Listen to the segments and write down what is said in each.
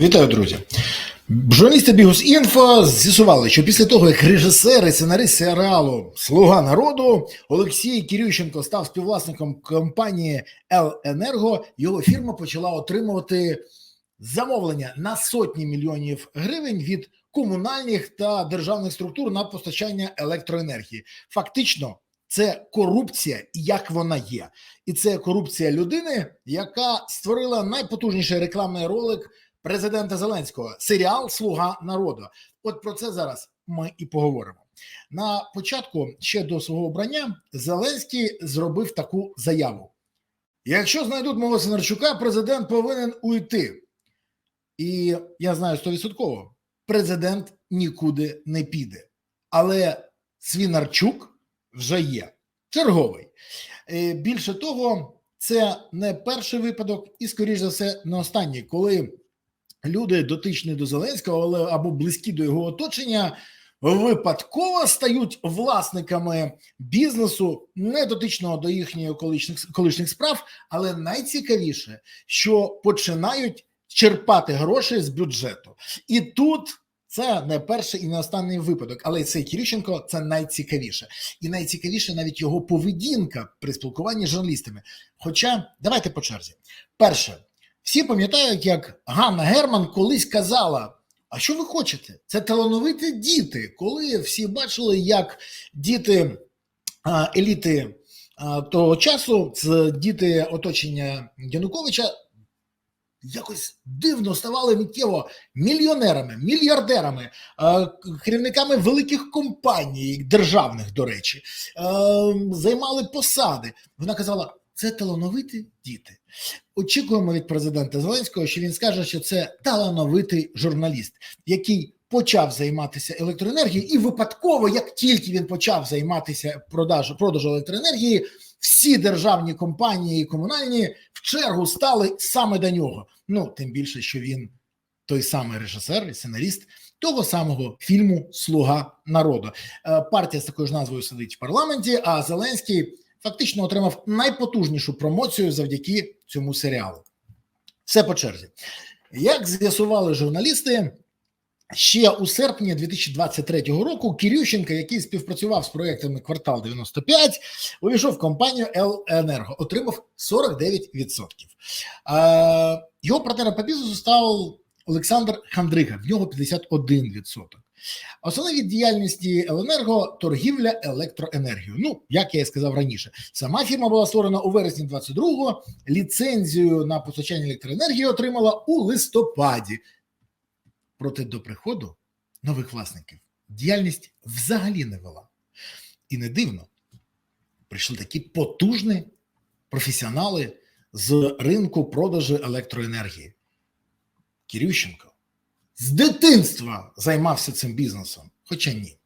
Вітаю, друзі. Журналісти Бігус.Інфо з'ясували, що після того, як режисер і сценарист серіалу Слуга народу Олексій Кірющенко став співвласником компанії «Еленерго», його фірма почала отримувати замовлення на сотні мільйонів гривень від комунальних та державних структур на постачання електроенергії. Фактично, це корупція, як вона є, і це корупція людини, яка створила найпотужніший рекламний ролик президента Зеленського серіал Слуга народу. От про це зараз ми і поговоримо. На початку ще до свого обрання Зеленський зробив таку заяву: якщо знайдуть мого Синарчука, президент повинен уйти. І я знаю стовідсотково, президент нікуди не піде. Але Свінарчук вже є черговий. Е, Більше того, це не перший випадок, і, скоріш за все, не останній, коли люди дотичні до Зеленського, але або близькі до його оточення, випадково стають власниками бізнесу, не дотичного до їхніх колишніх, колишніх справ, але найцікавіше, що починають черпати гроші з бюджету. І тут це не перший і не останній випадок, але цей Кірющенко це найцікавіше, і найцікавіше навіть його поведінка при спілкуванні з журналістами. Хоча давайте по черзі. Перше, всі пам'ятають, як Ганна Герман колись казала: А що ви хочете? Це талановиті діти. Коли всі бачили, як діти еліти того часу, це діти оточення Януковича. Якось дивно ставали миттєво мільйонерами, мільярдерами, керівниками великих компаній, державних, до речі, займали посади. Вона казала: це талановиті діти. Очікуємо від президента Зеленського, що він скаже, що це талановитий журналіст, який почав займатися електроенергією, і випадково, як тільки він почав займатися продажу продажу електроенергії, всі державні компанії і комунальні в чергу стали саме до нього. Ну тим більше, що він той самий режисер і сценаріст того самого фільму Слуга народу. Е, Партія з такою ж назвою сидить в парламенті. А Зеленський фактично отримав найпотужнішу промоцію завдяки цьому серіалу. Все по черзі. Як з'ясували журналісти, ще у серпні 2023 року Кірющенка, який співпрацював з проектами Квартал 95, увійшов в компанію «Еленерго», отримав 49%. Його партнером по бізнесу став Олександр Хандрига, в нього 51%. Основний від діяльності Еленерго торгівля електроенергією. Ну, як я і сказав раніше, сама фірма була створена у вересні 22-го, ліцензію на постачання електроенергії отримала у листопаді. Проте до приходу нових власників діяльність взагалі не вела. І не дивно, прийшли такі потужні професіонали з ринку продажу електроенергії. Кірющенко з дитинства займався цим бізнесом, хоча ні.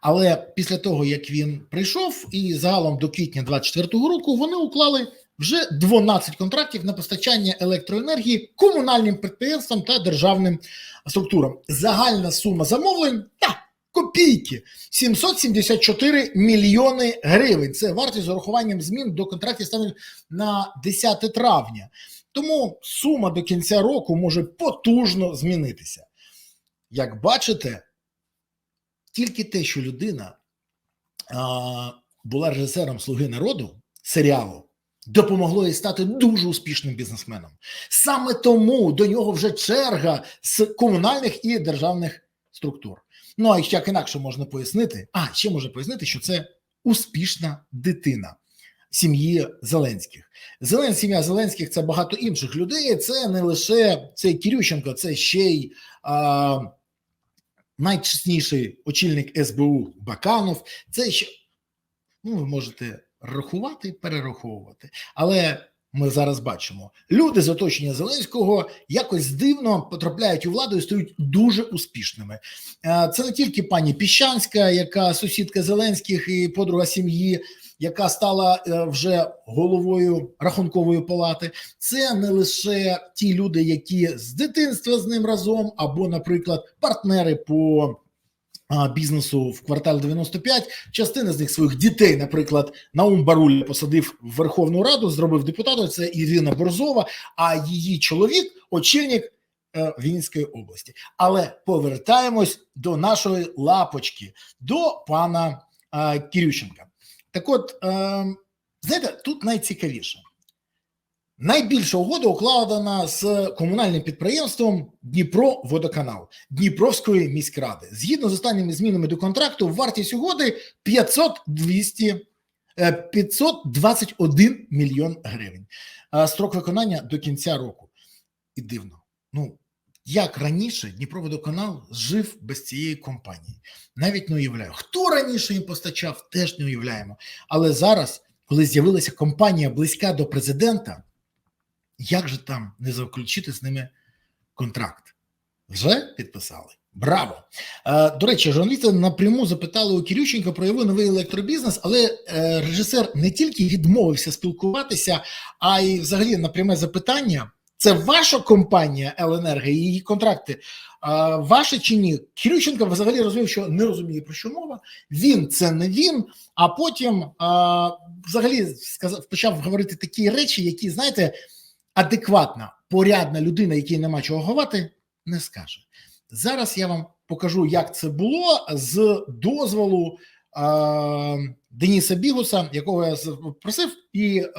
Але після того, як він прийшов, і загалом до квітня 24-го року вони уклали вже 12 контрактів на постачання електроенергії комунальним підприємствам та державним структурам. Загальна сума замовлень та копійки 774 мільйони гривень. Це вартість з урахуванням змін до контрактів стане на 10 травня. Тому сума до кінця року може потужно змінитися. Як бачите, тільки те, що людина а, була режисером Слуги народу серіалу, допомогло їй стати дуже успішним бізнесменом. Саме тому до нього вже черга з комунальних і державних структур. Ну а як інакше можна пояснити, а ще можна пояснити, що це успішна дитина сім'ї Зеленських. Зелен сім'я Зеленських це багато інших людей. Це не лише цей Кірющенко, це ще й а, найчесніший очільник СБУ Баканов. Це ще ну, ви можете рахувати, перераховувати. Але ми зараз бачимо, люди з оточення Зеленського якось дивно потрапляють у владу і стають дуже успішними. Е, Це не тільки пані Піщанська, яка сусідка Зеленських і подруга сім'ї, яка стала е, вже головою рахункової палати. Це не лише ті люди, які з дитинства з ним разом, або, наприклад, партнери по бізнесу в кварталі 95. Частина з них своїх дітей, наприклад, Наум Баруль посадив в Верховну Раду, зробив депутатом. Це Ірина Борзова, а її чоловік очільник е, Вінницької області. Але повертаємось до нашої лапочки, до пана е, Кирющенка. Так от, е, знаєте, тут найцікавіше. Найбільша угода укладена з комунальним підприємством Дніпро-Водоканал Дніпровської міськради. Згідно з останніми змінами до контракту, вартість угоди 500 200 е, 521 мільйон гривень. Строк виконання до кінця року. І дивно. Ну як раніше Дніпроводоканал жив без цієї компанії? Навіть не уявляю. Хто раніше їм постачав, теж не уявляємо. Але зараз, коли з'явилася компанія близька до президента, як же там не заключити з ними контракт? Вже підписали. Браво! Е, До речі, журналісти напряму запитали у Кирющенка про його новий електробізнес, але е, режисер не тільки відмовився спілкуватися, а й взагалі на пряме запитання: це ваша компанія «Еленерго» і її контракти. е, Ваші чи ні? Кирющенко взагалі розумів, що не розуміє про що мова. Він це не він. А потім е, взагалі сказав, почав говорити такі речі, які знаєте, адекватна, порядна людина, якій нема чого ховати, не скаже. Зараз я вам покажу, як це було з дозволу Деніса Бігуса, якого я просив, і е,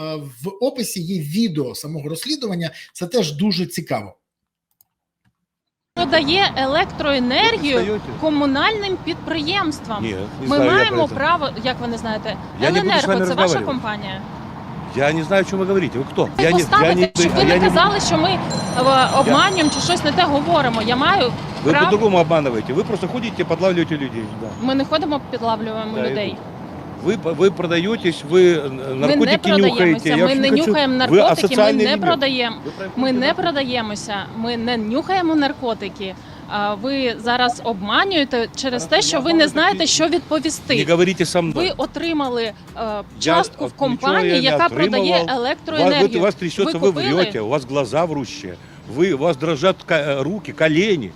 в описі є відео самого розслідування. Це теж дуже цікаво. Продає електроенергію Достаете? комунальним підприємствам. Нет, не Ми знаю я маємо про это. право, як ви не знаєте, Я не буду з Еленерго вами це ваша розмовляти. компанія. Я не знаю, о чем вы говорите. Вы кто? Ви я поставите, щоб ви я не казали, що ми е, обманюємо чи щось не те говоримо. Я маю Вы прав- по-другому обманываете. Вы просто ходите, подлавливаете людей. Да. ми не ходимо, підлавлюємо Да, людей. Вы, вы продаетесь, вы э, Ми не наркотики нюхаете. продаємося. Я Ми вообще не хочу- нюхаємо Вы наркотики. Ми асоциальный не элемент. продаємо. Вы проходите Ми не на- продаємося. Ми не нюхаємо наркотики. А ви зараз обманюєте через те, що ви не знаєте, що Не відповісти. говорите со мной. Ви отримали е, Я частку от в нічого я компанії, не яка отримував. продає У вас, вы- електроенергію. у вас трясется, Вы вы, купили? врете, у вас глаза врущие. Вы, у вас дрожат ка- э, руки, колени.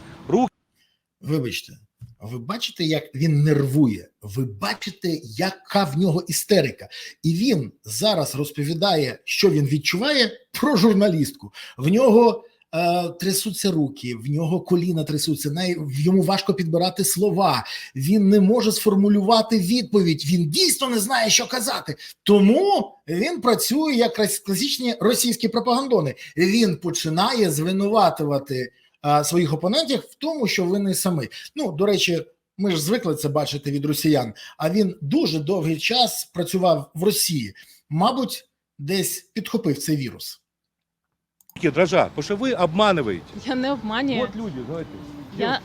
Вибачте, ви бачите, як він нервує. Ви бачите, яка в нього істерика. І він зараз розповідає, що він відчуває про журналістку. В нього е, трясуться руки, в нього коліна трясуться, най, йому важко підбирати слова. Він не може сформулювати відповідь. Він дійсно не знає, що казати. Тому він працює як клас- класичні російські пропагандони. Він починає звинуватувати а, своїх опонентів в тому, що ви не самі. Ну, до речі, ми ж звикли це бачити від росіян. А він дуже довгий час працював в Росії. Мабуть, десь підхопив цей вірус. Руки дрожат, потому что вы обманываете. Я не обманюю. Вот люди, давайте. Я-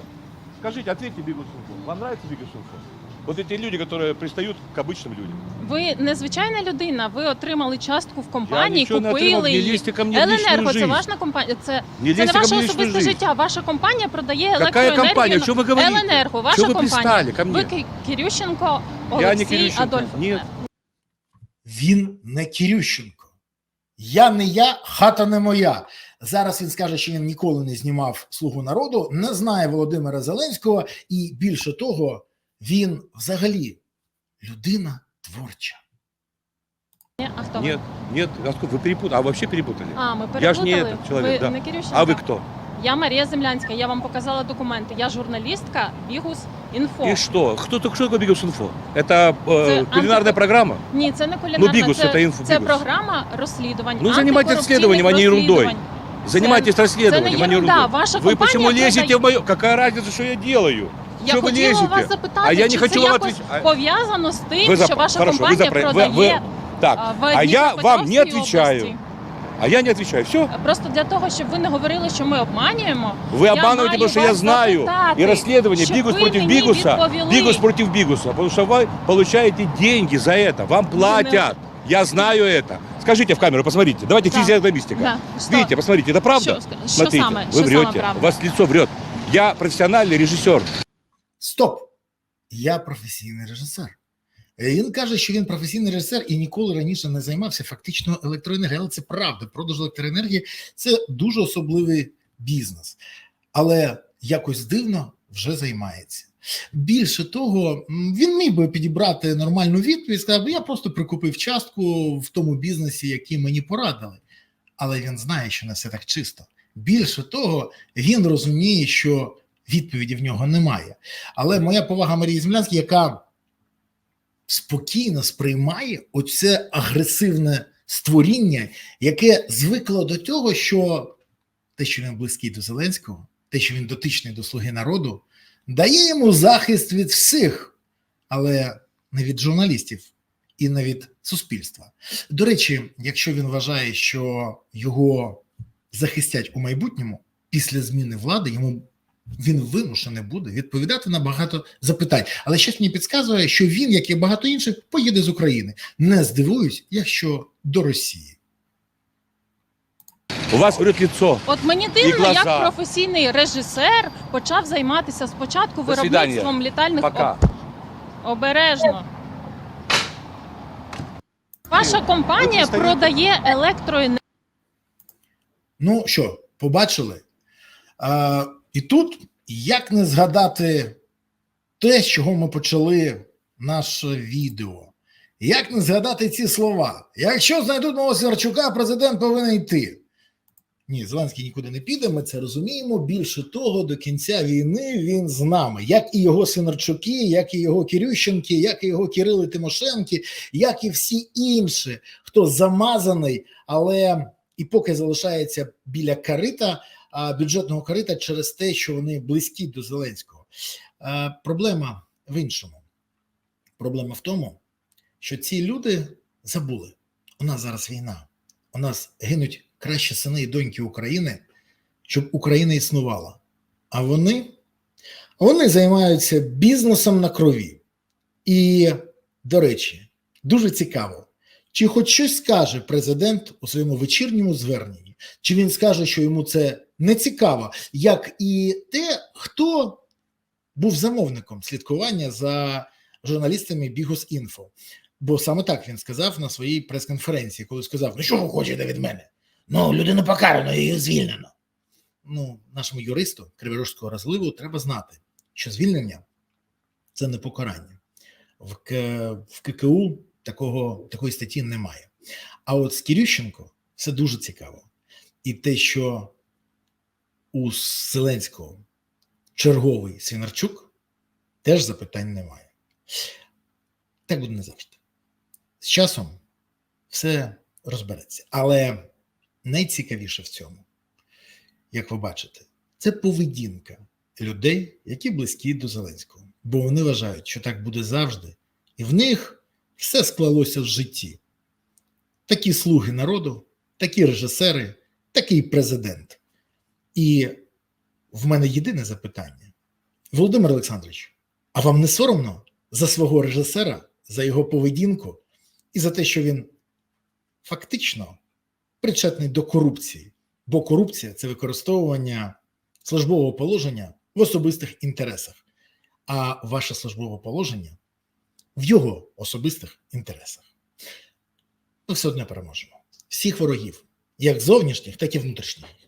Скажите, ответьте бігу Вам нравится Бигусунфу? Вот эти люди, которые пристают к обычным людям. Ви незвичайна людина. Ви отримали частку в компанії, я ничего не отримал, купили не її. лезьте ко мне в личную Еленерго, це жизнь. ваша компанія. Це, Не це не лезьте ко ваше мне в личную особисте жизнь. життя. Ваша компанія продає Какая електроенергію. компания? на- Что вы говорите? Еленерго, ваша Что вы компанія. пристали ко мне? Ви Ки- Кирющенко, Я не Олексій Кирющенко. Адольфов. Нет. Він не Кирющенко. Я не я, хата не моя. Зараз він скаже, що він ніколи не знімав слугу народу, не знає Володимира Зеленського, і більше того, він взагалі людина творча. Ні, А хто ви? Нет, нет, а сколько- вы перепутали, а вообще перепутали. А, ми Я ж не переплутали. этот человек, ви да. не Кирющенко. А вы кто? Я Марія Землянська, я вам показала документи. Я журналістка Бігус Інфо. И что? Кто, кто такой Бигус.Инфо? Это э, Это кулинарная анти- программа? Ні, це не кулінарна, Ну, Бігус, це, це інфо, це Бігус. програма розслідувань. Ну, займайтесь антикорупційних розслідуванням, а не ерундой. розслідувань. Занимайтесь це расследованием, не а не ерунда. ерундой. Ваша Вы компанія почему лезете продає- в мое... Какая разница, что я делаю? Я Що ви хотіла лізете? вас запитати, А я не чи хочу це вам якось отвечать. А- пов'язано з тим, Ви що зап- ваша Хорошо, ви компанія запра- ви- продає ви- Так, а, в а я вам не Дніпропетровській отвечаю. області. А я не отвечаю. Все? Просто для того, щоб ви не говорили, що ми обманюємо. Вы Я обманываете, маю потому что я вас знаю. запитати, И расследование щоб Бигус ви против мені Бигуса. відповіли. Бигус против Бигуса. Потому что вы получаете деньги за это. Вам платят. Я знаю это. Скажите в камеру, посмотрите. Давайте Да. физиогномистика. Да, що? Видите, посмотрите, это правда? Що, що Смотрите, саме? вы що саме врете. правда? У вас лицо врет. Я профессиональный режиссер. Стоп! Я професійний режисер. Е, Він каже, що він професійний режисер і ніколи раніше не займався фактично електроенергією. Але це правда. Продаж електроенергії це дуже особливий бізнес. Але якось дивно вже займається. Більше того, він міг би підібрати нормальну відповідь, сказав, би, я просто прикупив частку в тому бізнесі, який мені порадили. Але він знає, що не все так чисто. Більше того, він розуміє, що відповіді в нього немає. Але моя повага Марії Землянській, яка спокійно сприймає оце агресивне створіння, яке звикло до того, що те, що він близький до Зеленського, те, що він дотичний до слуги народу, дає йому захист від всіх, але не від журналістів і не від суспільства. До речі, якщо він вважає, що його захистять у майбутньому після зміни влади, йому він вимушений буде відповідати на багато запитань. Але щось мені підказує, що він, як і багато інших, поїде з України. Не здивуюсь, якщо до Росії. У вас врет лицо. От мені дивно, глаза. як професійний режисер почав займатися спочатку До свидання. виробництвом літальних Пока. об- обережно. Ваша компанія продає електроенергію. Ну що, побачили? І тут як не згадати те, з чого ми почали наше відео? Як не згадати ці слова? Якщо знайдуть мого Сверчука, президент повинен йти. Ні, Зеленський нікуди не піде, ми це розуміємо. Більше того, до кінця війни він з нами, як і його Синарчуки, як і його Кирющенки, як і його Кирили Тимошенки, як і всі інші, хто замазаний, але і поки залишається біля карита, бюджетного карита через те, що вони близькі до Зеленського. Е, Проблема в іншому. Проблема в тому, що ці люди забули. У нас зараз війна. У нас гинуть кращі сини і доньки України, щоб Україна існувала. А вони, вони займаються бізнесом на крові. І, до речі, дуже цікаво, чи хоч щось скаже президент у своєму вечірньому зверненні, чи він скаже, що йому це не цікаво, як і те, хто був замовником слідкування за журналістами Бігус.Інфо. Бо саме так він сказав на своїй прес-конференції, коли сказав: Ну, що ви хочете від мене? Ну, людину покарано, її звільнено. Ну, нашому юристу Криворожського розливу треба знати, що звільнення це не покарання. В, К... в ККУ такого, такої статті немає. А от з Кирющенко все дуже цікаво. І те, що у Зеленського черговий Свінарчук, теж запитань немає. Так буде не завжди. З часом все розбереться. Але найцікавіше в цьому, як ви бачите, це поведінка людей, які близькі до Зеленського. Бо вони вважають, що так буде завжди, і в них все склалося в житті. Такі слуги народу, такі режисери, такий президент. І в мене єдине запитання: Володимир Олександрович, а вам не соромно за свого режисера, за його поведінку і за те, що він фактично причетний до корупції? Бо корупція це використовування службового положення в особистих інтересах, а ваше службове положення в його особистих інтересах. Ми все одно переможемо. Всіх ворогів, як зовнішніх, так і внутрішніх.